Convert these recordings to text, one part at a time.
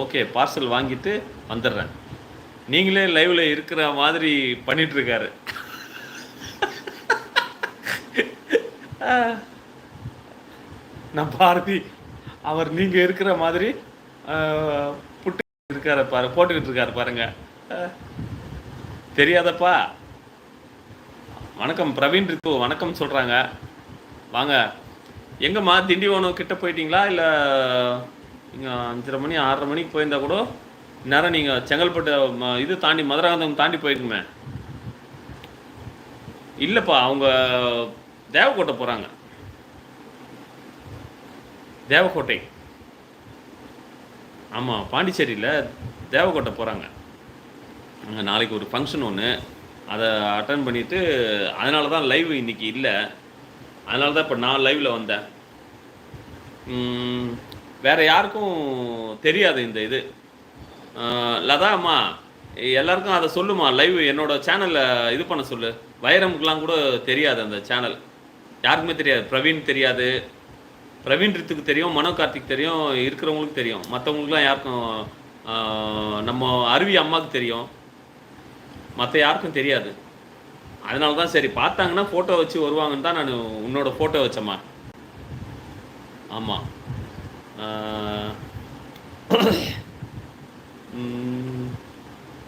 Okay parcel வாங்கிட்டு வந்துடுறேன். நீங்களே லைவ்ல இருக்கிற மாதிரி பண்ணிட்டு இருக்காரு நான் பாரதி அவர் நீங்க இருக்கிற மாதிரி புட்டு இருக்காரு பாரு போட்டுக்கிட்டு இருக்காரு பாருங்க தெரியாதப்பா. வணக்கம் பிரவீன் ரித்து வணக்கம் சொல்றாங்க. வாங்க. எங்கம்மா திண்டிவனம் கிட்ட போயிட்டீங்களா இல்லை நீங்கள் அஞ்சரை மணி ஆறரை மணிக்கு போயிருந்தா கூட இந்நேரம் நீங்கள் செங்கல்பட்டு ம, இது தாண்டி மதுராந்தகம் தாண்டி போயிருக்குமே. இல்லைப்பா அவங்க தேவக்கோட்டை போகிறாங்க தேவக்கோட்டை. ஆமாம் பாண்டிச்சேரியில் தேவக்கோட்டை போகிறாங்க அங்கே நாளைக்கு ஒரு ஃபங்க்ஷன் ஒன்று அதை அட்டன் பண்ணிவிட்டு அதனால தான் லைவ் இன்றைக்கி இல்லை. அதனால தான் இப்போ நான் லைவில் வந்தேன். வேற யாருக்கும் தெரியாது இந்த இது. லதா அம்மா எல்லாருக்கும் அதை சொல்லுமா? லைவ் என்னோட சேனலில் இது பண்ண சொல்லு. வைரமுக்கெலாம் கூட தெரியாது அந்த சேனல் யாருக்குமே தெரியாது. பிரவீன் தெரியாது. பிரவீன் ரித்துக்கு தெரியும் மனோ கார்த்திக் தெரியும் இருக்கிறவங்களுக்கு தெரியும். மற்றவங்களுக்குலாம் யாருக்கும் நம்ம அருவி அம்மாவுக்கு தெரியும். மற்ற யாருக்கும் தெரியாது. அதனால தான் சரி பார்த்தாங்கன்னா ஃபோட்டோ வச்சு வருவாங்கன்னு தான் நான் உன்னோட ஃபோட்டோ வச்சேம்மா. ஆமாம்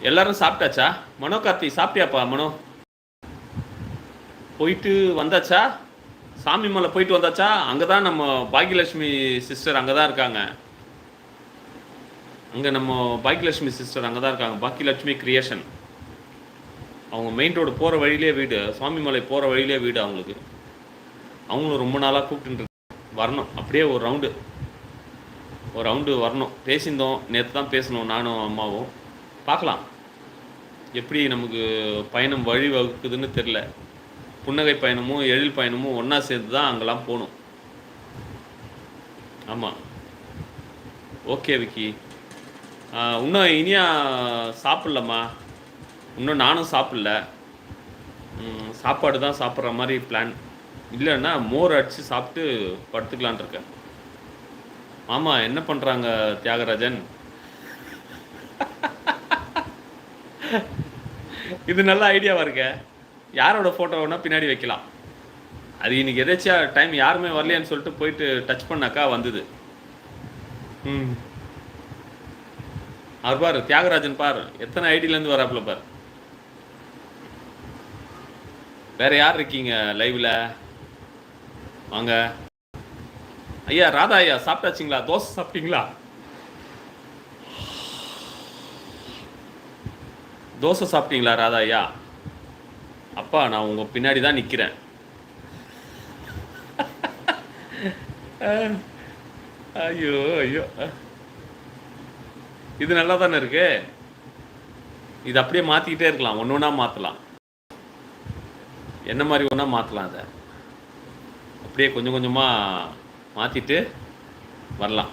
எல்லாரும் சாப்பிட்டாச்சா? மனோ கார்த்தி சாப்பிட்டியாப்பா மனோ? போயிட்டு வந்தாச்சா? சாமி மலை போயிட்டு வந்தாச்சா? அங்கே தான் நம்ம பாக்யலட்சுமி சிஸ்டர் அங்கே தான் இருக்காங்க. அங்கே நம்ம பாக்கியலட்சுமி சிஸ்டர் அங்கே தான் இருக்காங்க. பாக்கியலட்சுமி கிரியேஷன் அவங்க மெயின் ரோடு போகிற வழியிலே வீடு. சுவாமி மலை போகிற வழியிலே வீடு அவங்களுக்கு. அவங்களும் ரொம்ப நாளாக கூப்பிட்டு வரணும். அப்படியே ஒரு ரவுண்டு ஒரு ரவுண்டு வரணும். பேசியிருந்தோம். நேற்று தான் பேசணும். நானும் அம்மாவும். பார்க்கலாம். எப்படி நமக்கு பயணம் வழி வகுக்குதுன்னு தெரில புன்னகை பயணமும் எழில் பயணமும் ஒன்றா சேர்ந்து தான் அங்கெல்லாம் போகணும். ஆமாம் ஓகே விக்கி. இன்னும் இனியா சாப்பிட்லம்மா. இன்னும் நானும் சாப்பிடல. சாப்பாடு தான் சாப்பிட்ற மாதிரி பிளான் இல்லைன்னா மோர் அடித்து சாப்பிட்டு படுத்துக்கலான் இருக்கேன். மாமா என்ன பண்ணுறாங்க தியாகராஜன்? இது நல்ல ஐடியாவாக இருக்க. யாரோட ஃபோட்டோ வேணால் பின்னாடி வைக்கலாம். அது இன்னைக்கு எதாச்சியா டைம் யாருமே வரலையான்னு சொல்லிட்டு போயிட்டு டச் பண்ணாக்கா வந்தது. ம். அவர் பாரு தியாகராஜன் பாரு. எத்தனை ஐடியிலேருந்து வராப்புல பாரு. வேற யார் இருக்கீங்க லைவ்ல வாங்க. ஐயா ராதா ஐயா சாப்பிட்டாச்சிங்களா? தோசை சாப்பிட்டீங்களா? தோசை சாப்பிட்டீங்களா ராதா ஐயா? அப்பா நான் உங்க பின்னாடி தான் நிக்கிறேன். ஐயோ ஐயோ. இது நல்லா தானே இருக்கு? இது அப்படியே மாற்றிக்கிட்டே இருக்கலாம். ஒன்று ஒன்றா மாற்றலாம் என்ன மாதிரி ஒன்றா மாற்றலாம் அதை அப்படியே கொஞ்சம் கொஞ்சமாக மாற்றிட்டு வரலாம்.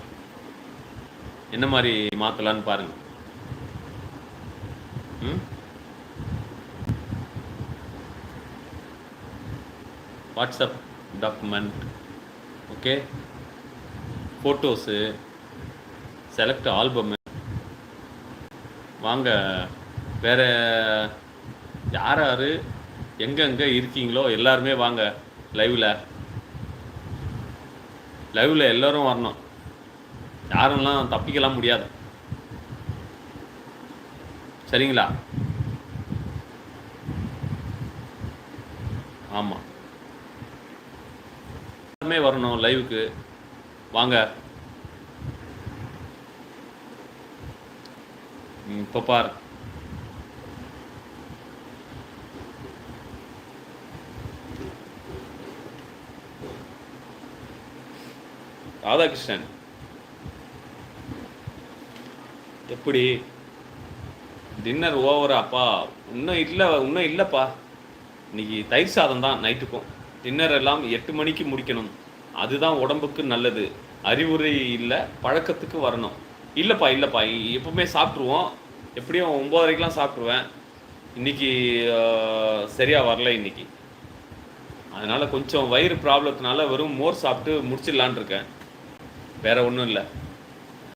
என்ன மாதிரி மாற்றலான்னு பாருங்க. ம்? WhatsApp document. Okay? Photos select album. வாங்க வேறு யார் யார் எங்கெங்கே இருக்கீங்களோ எல்லாருமே வாங்க லைவில். லைவ்ல எல்லாரும் வரணும். யாரும்லாம் தப்பிக்கலாம் முடியாது. சரிங்களா? ஆமாம் எல்லாருமே வரணும் லைவுக்கு வாங்க. இப்போ பாரு. ராதாகிருஷ்ணன். எப்படி? டின்னர் ஓவராப்பா இன்னும் இல்லை இன்னும் இல்லைப்பா. இன்னைக்கு தயிர் சாதம் தான் நைட்டுக்கும். டின்னர் எல்லாம் எட்டு மணிக்கு முடிக்கணும். அதுதான் உடம்புக்கு நல்லது. அறிவுரை இல்லை பழக்கத்துக்கு வரணும். இல்லைப்பா இல்லைப்பா. எப்பவுமே சாப்பிட்ருவோம் எப்படியும் ஒம்போதரைக்கெலாம் சாப்பிட்ருவேன் இன்னைக்கு சரியாக வரல இன்னைக்கு. அதனால் கொஞ்சம் வயிறு ப்ராப்ளத்தினால வெறும் மோர் சாப்பிட்டு முடிச்சிடலான் இருக்கேன். வேறு ஒன்றும் இல்லை.